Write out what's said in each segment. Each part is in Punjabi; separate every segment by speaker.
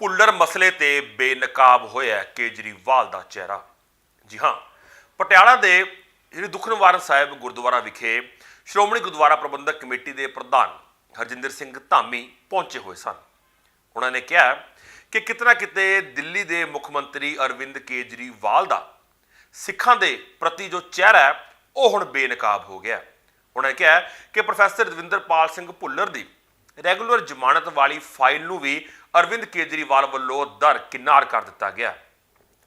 Speaker 1: ਭੁੱਲਰ ਮਸਲੇ ਤੇ ਬੇਨਕਾਬ ਹੋਇਆ ਕੇਜਰੀਵਾਲ ਦਾ ਚਿਹਰਾ। ਜੀ ਹਾਂ, ਪਟਿਆਲਾ ਦੇ ਜਿਹੜੀ ਦੁੱਖ ਨਿਵਾਰਨ ਸਾਹਿਬ ਗੁਰਦੁਆਰਾ ਵਿਖੇ ਸ਼੍ਰੋਮਣੀ ਗੁਰਦੁਆਰਾ ਪ੍ਰਬੰਧਕ ਕਮੇਟੀ ਦੇ ਪ੍ਰਧਾਨ ਹਰਜਿੰਦਰ ਸਿੰਘ ਧਾਮੀ ਪਹੁੰਚੇ ਹੋਏ ਸਨ। ਉਹਨਾਂ ਨੇ ਕਿਹਾ ਕਿ ਕਿਤਨਾ ਕਿਤੇ ਦਿੱਲੀ ਦੇ ਮੁੱਖ ਮੰਤਰੀ ਅਰਵਿੰਦ ਕੇਜਰੀਵਾਲ ਦਾ ਸਿੱਖਾਂ ਦੇ ਪ੍ਰਤੀ ਜੋ ਚਿਹਰਾ ਹੈ, ਉਹ ਹੁਣ ਬੇਨਕਾਬ ਹੋ ਗਿਆ ਉਹਨਾਂ ਨੇ ਕਿਹਾ ਕਿ ਪ੍ਰੋਫੈਸਰ ਰਵਿੰਦਰਪਾਲ ਸਿੰਘ ਭੁੱਲਰ ਦੀ ਰੈਗੂਲਰ ਜ਼ਮਾਨਤ ਵਾਲੀ ਫਾਈਲ ਨੂੰ ਵੀ ਅਰਵਿੰਦ ਕੇਜਰੀਵਾਲ ਵੱਲੋਂ ਦਰਕਿਨਾਰ ਕਰ ਦਿੱਤਾ ਗਿਆ।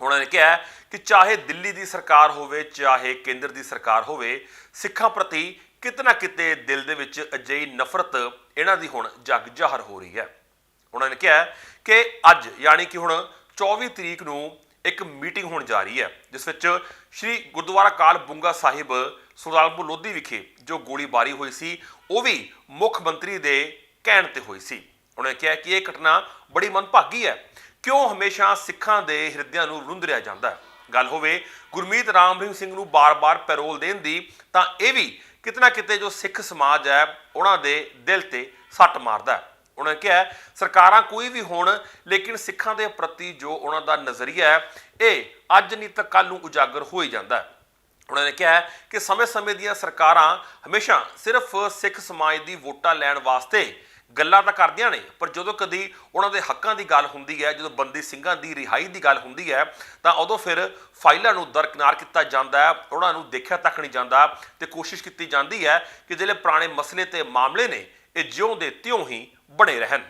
Speaker 1: ਉਹਨਾਂ ਨੇ ਕਿਹਾ ਕਿ ਚਾਹੇ ਦਿੱਲੀ ਦੀ ਸਰਕਾਰ ਹੋਵੇ, ਚਾਹੇ ਕੇਂਦਰ ਦੀ ਸਰਕਾਰ ਹੋਵੇ, ਸਿੱਖਾਂ ਪ੍ਰਤੀ ਕਿਤਨਾ ਕਿਤੇ ਦਿਲ ਦੇ ਵਿੱਚ ਅਜਿਹੀ ਨਫ਼ਰਤ ਇਹਨਾਂ ਦੀ ਹੁਣ ਜਗ ਜ਼ਾਹਰ ਹੋ ਰਹੀ ਹੈ। ਉਹਨਾਂ ਨੇ ਕਿਹਾ ਕਿ ਅੱਜ ਯਾਨੀ ਕਿ ਹੁਣ 24 ਤਰੀਕ ਨੂੰ ਇੱਕ ਮੀਟਿੰਗ ਹੋਣ ਜਾ ਰਹੀ ਹੈ, ਜਿਸ ਵਿੱਚ ਸ੍ਰੀ ਗੁਰਦੁਆਰਾ ਕਾਲ ਬੁੰਗਾ ਸਾਹਿਬ ਸੁਲਤਾਨਪੁਰ ਲੋਧੀ ਵਿਖੇ ਜੋ ਗੋਲੀਬਾਰੀ ਹੋਈ ਸੀ, ਉਹ ਵੀ ਮੁੱਖ ਮੰਤਰੀ ਦੇ ਕਹਿਣ ਤੇ ਹੋਈ ਸੀ। ਉਹਨਾਂ ਨੇ ਕਿਹਾ ਕਿ ਇਹ ਘਟਨਾ ਬੜੀ ਮਨਭਾਗੀ ਹੈ। ਕਿਉਂ ਹਮੇਸ਼ਾ ਸਿੱਖਾਂ ਦੇ ਹਿਰਦਿਆਂ ਨੂੰ ਰੁੰਦਰਿਆ ਜਾਂਦਾ ਹੈ? ਗੱਲ ਹੋਵੇ ਗੁਰਮੀਤ ਰਾਮ ਰਹੀਮ ਸਿੰਘ ਨੂੰ ਬਾਰ-ਬਾਰ ਪੈਰੋਲ ਦੇਣ ਦੀ, ਤਾਂ ਇਹ ਵੀ ਕਿਤਨਾ ਕਿਤੇ ਜੋ ਸਿੱਖ ਸਮਾਜ ਹੈ, ਉਹਨਾਂ ਦੇ ਦਿਲ ਤੇ ਸੱਟ ਮਾਰਦਾ ਹੈ। ਉਹਨਾਂ ਕਿਹਾ, ਸਰਕਾਰਾਂ ਕੋਈ ਵੀ ਹੋਣ, ਲੇਕਿਨ ਸਿੱਖਾਂ ਦੇ ਪ੍ਰਤੀ ਜੋ ਉਹਨਾਂ ਦਾ ਨਜ਼ਰੀਆ ਹੈ, ਇਹ ਅੱਜ ਨਹੀਂ ਤਾਂ ਕੱਲ ਨੂੰ ਉਜਾਗਰ ਹੋ ਹੀ ਜਾਂਦਾ ਹੈ। ਉਹਨਾਂ ਨੇ ਕਿਹਾ ਕਿ ਸਮੇਂ-ਸਮੇਂ ਦੀਆਂ ਸਰਕਾਰਾਂ ਹਮੇਸ਼ਾ ਸਿਰਫ ਸਿੱਖ ਸਮਾਜ ਦੀ ਵੋਟਾਂ ਲੈਣ ਵਾਸਤੇ ਗੱਲਾਂ ਤਾਂ ਕਰਦੀਆਂ ਨੇ, ਪਰ ਜਦੋਂ ਕਦੀ ਉਹਨਾਂ ਦੇ ਹੱਕਾਂ ਦੀ ਗੱਲ ਹੁੰਦੀ ਹੈ, ਜਦੋਂ ਬੰਦੀ ਸਿੰਘਾਂ ਦੀ ਰਿਹਾਈ ਦੀ ਗੱਲ ਹੁੰਦੀ ਹੈ, ਤਾਂ ਉਦੋਂ ਫਿਰ ਫਾਈਲਾਂ ਨੂੰ ਦਰਕਿਨਾਰ ਕੀਤਾ ਜਾਂਦਾ ਹੈ, ਉਹਨਾਂ ਨੂੰ ਦੇਖਿਆ ਤੱਕ ਨਹੀਂ ਜਾਂਦਾ ਤੇ ਕੋਸ਼ਿਸ਼ ਕੀਤੀ ਜਾਂਦੀ ਹੈ ਕਿ ਜਿਹੜੇ ਪੁਰਾਣੇ ਮਸਲੇ ਤੇ ਮਾਮਲੇ ਨੇ, ਇਹ ਜਿਉਂ ਦੇ ਤਿਉਂ ਹੀ ਬਣੇ ਰਹਿਣ।